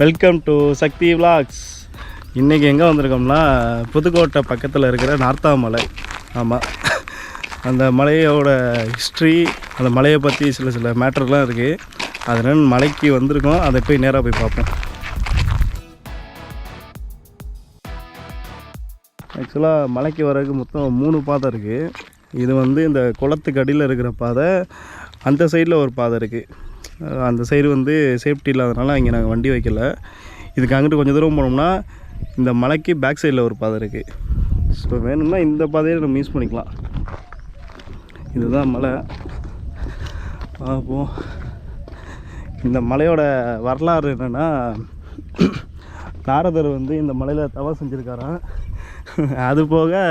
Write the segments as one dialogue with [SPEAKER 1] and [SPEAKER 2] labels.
[SPEAKER 1] Welcome to Sakthi vlogs இன்றைக்கி எங்கே வந்திருக்கோம்னா புதுக்கோட்டை பக்கத்தில் இருக்கிற நார்த்தாமலை. ஆமாம் அந்த மலையோட ஹிஸ்ட்ரி அந்த மலையை பற்றி சில சில மேட்டர்லாம் இருக்குது அதனால் மலைக்கு வந்திருக்கோம். அதை போய் நேராக போய் பார்ப்போம். ஆக்சுவலாக மலைக்கு வர்றதுக்கு மொத்தம் மூணு பாதை இருக்குது இது வந்து இந்த குளத்துக்கு அடியில் இருக்கிற பாதை அந்த சைடில் ஒரு பாதை இருக்குது அந்த சைடு வந்து சேஃப்டி இல்லாதனால இங்கே நாங்கள் வண்டி வைக்கல. இதுக்கு அங்கிட்டு கொஞ்சம் தூரம் போனோம்னா இந்த மலைக்கு பேக் சைடில் ஒரு பாதை இருக்குது ஸோ வேணும்னா இந்த பாதையை நம்ம யூஸ் பண்ணிக்கலாம். இதுதான் மலை. பார்ப்போம். இந்த மலையோட வரலாறு என்னென்னா நாரதர் வந்து இந்த மலையில் தவா செஞ்சுருக்காராம். அது போக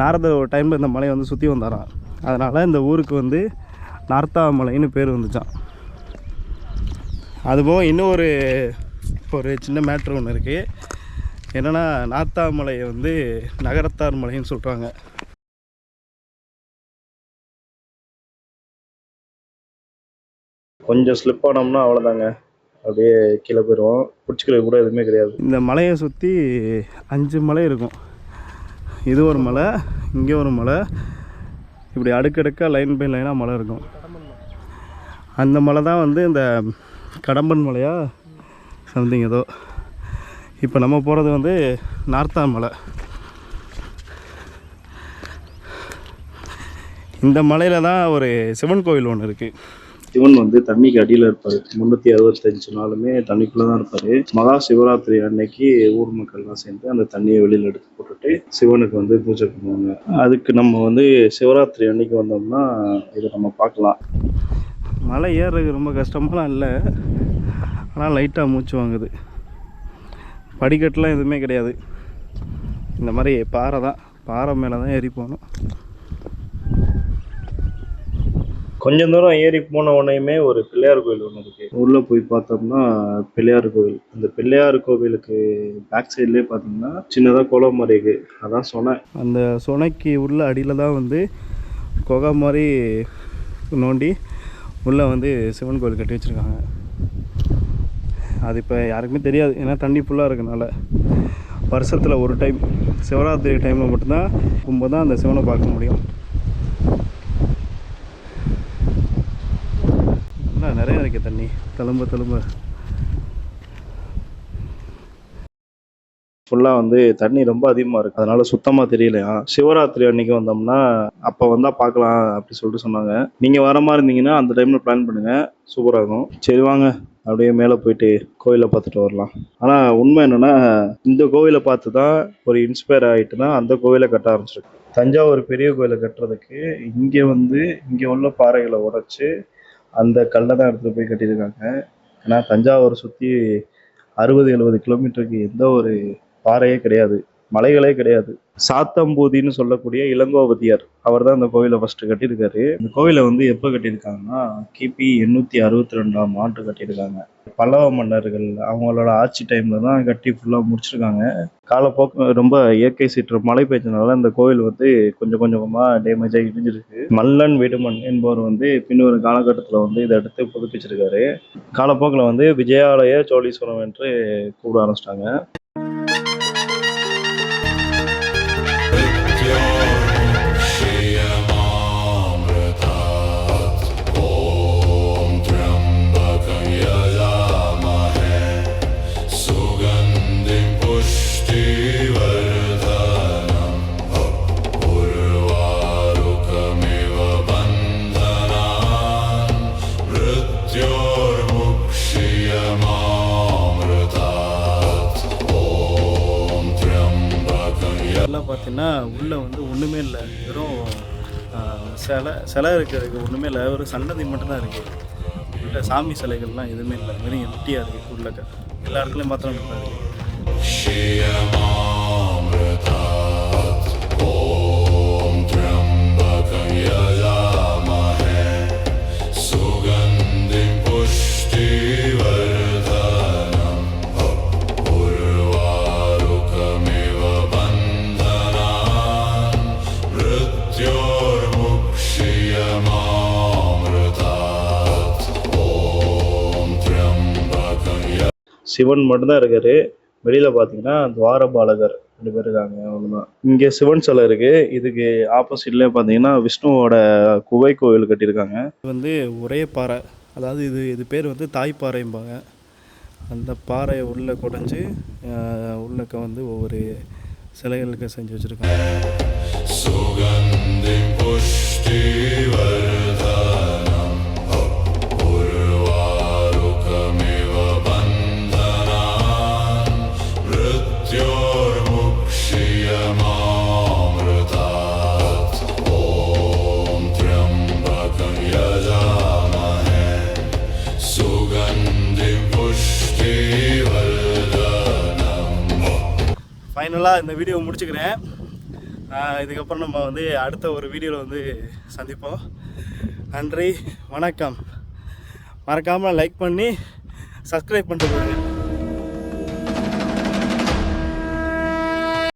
[SPEAKER 1] நாரதர் ஒரு டைமில் இந்த மலையை வந்து சுற்றி வந்தாராம். அதனால் இந்த ஊருக்கு வந்து நார்த்தா மலைன்னு பேர் வந்துச்சான் அதுபோக இன்னும் ஒரு ஒரு சின்ன மேட்ரு ஒன்று இருக்குது என்னென்னா நார்த்தாமலையை வந்து நகரத்தார் மலைன்னு சொல்கிறாங்க கொஞ்சம் ஸ்லிப் ஆனோம்னா அவ்வளோதாங்க அப்படியே கீழே போயிடுவோம் பிடிச்சிக்கிறது கூட எதுவுமே கிடையாது. இந்த மலையை சுற்றி அஞ்சு மலை இருக்கும். இது ஒரு மலை இங்கே ஒரு மலை. இப்படி அடுக்கடுக்காக லைன் பை லைனாக மலை இருக்கும். அந்த மலை தான் வந்து இந்த கடம்பன் மலையா? சம்திங் ஏதோ. இப்போ நம்ம போகிறது வந்து நார்த்தா மலை. இந்த மலையில் தான் ஒரு சிவன் கோவில் ஒன்று இருக்குது சிவன் வந்து தண்ணிக்கு அடியில் இருப்பார். முந்நூற்றி அறுபத்தஞ்சு நாளுமே தண்ணிக்குள்ளே தான் இருப்பார். மகா சிவராத்திரி அன்னைக்கு ஊர் மக்கள்லாம் சேர்ந்து அந்த தண்ணியை வெளியில் எடுத்து போட்டுட்டு சிவனுக்கு வந்து பூஜை பண்ணுவாங்க. அதுக்கு நம்ம வந்து சிவராத்திரி அன்னைக்கு வந்தோம்னா இதை நம்ம பார்க்கலாம். மலை ஏறுறதுக்கு ரொம்ப கஷ்டமாலாம் இல்லை. ஆனால் லைட்டாக மூச்சு வாங்குது. படிக்கட்டுலாம் எதுவுமே கிடையாது. இந்த மாதிரி பாறை தான். பாறை மேலே தான் ஏறி போகணும். கொஞ்சம் தூரம் ஏறி போன உடனேயுமே ஒரு பிள்ளையார் கோவில் ஒன்று இருக்கு. உள்ள போய் பார்த்தோம்னா பிள்ளையார் கோவில். அந்த பிள்ளையார் கோவிலுக்கு பேக் சைட்லேயே பார்த்தோம்னா சின்னதாக குளம் மாதிரி இருக்கு. அதான் சொனை. அந்த சொனைக்கு உள்ள அடியில் தான் வந்து குகை மாதிரி நோண்டி உள்ளே வந்து சிவன் கோயில் கட்டி வச்சுருக்காங்க. அது இப்போ யாருக்குமே தெரியாது. ஏன்னா தண்ணி ஃபுல்லாக இருக்கனால. வருஷத்தில் ஒரு டைம் சிவராத்திரி டைமில் மட்டும்தான் கும்பம் தான் அந்த சிவனை பார்க்க முடியும். நல்லா நிறைய இருக்கு தண்ணி. தழும்ப தழும்ப. ஃபுல்லாக வந்து தண்ணி ரொம்ப அதிகமாக இருக்குது அதனால சுத்தமாக தெரியலையா சிவராத்திரி அன்னைக்கு வந்தோம்னா அப்போ வந்தால் பார்க்கலாம் அப்படி சொல்லிட்டு சொன்னாங்க. நீங்கள் வர மாதிரி இருந்தீங்கன்னா அந்த டைமில் பிளான் பண்ணுங்கள் சூப்பராக இருக்கும் சரி வாங்க. அப்படியே மேலே போயிட்டு கோயிலை பார்த்துட்டு வரலாம். ஆனால் உண்மை என்னென்னா இந்த கோவிலை பார்த்து தான் ஒரு இன்ஸ்பயர் ஆகிட்டு தான் அந்த கோவிலை கட்ட ஆரம்பிச்சிருக்கு தஞ்சாவூர் பெரிய கோயிலை கட்டுறதுக்கு இங்கே வந்து இங்கே உள்ள பாறைகளை உடைச்சி அந்த கல்லை தான் எடுத்துகிட்டு போய் கட்டியிருக்காங்க. ஏன்னா தஞ்சாவூரை சுற்றி அறுபது எழுபது கிலோமீட்டருக்கு எந்த ஒரு பாறையே கிடையாது மலைகளே கிடையாது. சாத்தம்பூதின்னு சொல்லக்கூடிய இளங்கோவதியார் அவர் தான் இந்த கோவிலை ஃபர்ஸ்ட் கட்டியிருக்காரு. இந்த கோவிலை வந்து எப்போ கட்டியிருக்காங்கன்னா கிபி எண்ணூற்றி அறுபத்தி ரெண்டாம் ஆண்டு கட்டியிருக்காங்க. பல்லவ மன்னர்கள் அவங்களோட ஆட்சி டைமில் தான் கட்டி ஃபுல்லாக முடிச்சிருக்காங்க. காலப்போக்கு ரொம்ப இயற்கை சீற்றம் மழை பெய்ஞ்சனால இந்த கோவில் வந்து கொஞ்சம் கொஞ்சமாக டேமேஜ் ஆகி இடிஞ்சிருக்கு. மல்லன் விடுமன் என்பவர் வந்து பின்வரும் காலகட்டத்தில் வந்து இதை எடுத்து புதுப்பிச்சிருக்காரு. காலப்போக்கில் வந்து விஜயாலய சோழீஸ்வரம் என்று கூப்பிட ஆரம்பிச்சிட்டாங்க. பார்த்தீங்கன்னா உள்ளே வந்து ஒன்றுமே இல்லை. வெறும் சிலை சிலை இருக்கிறதுக்கு ஒன்றுமே இல்லை. ஒரு சன்னதி மட்டும்தான் இருக்குது உள்ள சாமி சிலைகள்லாம் எதுவுமே இல்லை. வெறும் எம்டியாக இருக்குது உள்ளக்க. எல்லா இடத்துலையும் மாத்திரம் இருக்குது சிவன் மட்டும்தான் இருக்காரு. வெளியில பார்த்தீங்கன்னா துவாரபாலகர் ரெண்டு பேர் இருக்காங்க அவ்வளோதான் இங்கே சிவன் சிலை இருக்கு. இதுக்கு ஆப்போசிட்ல பார்த்தீங்கன்னா விஷ்ணுவோட குகை கோவில் கட்டியிருக்காங்க.
[SPEAKER 2] இது வந்து ஒரே பாறை. அதாவது இது இது பேர் வந்து தாய்ப்பாறைம்பாங்க அந்த பாறையை உள்ளே குடஞ்சி உள்ளக்க வந்து ஒவ்வொரு சிலைகளுக்கு செஞ்சு வச்சுருக்காங்க. ஃபைனலாக இந்த வீடியோ முடிச்சுக்கிறேன். இதுக்கப்புறம் நம்ம வந்து அடுத்த ஒரு வீடியோவில் வந்து சந்திப்போம். நன்றி வணக்கம். மறக்காமல் லைக் பண்ணி சப்ஸ்கிரைப் பண்ணிட்டு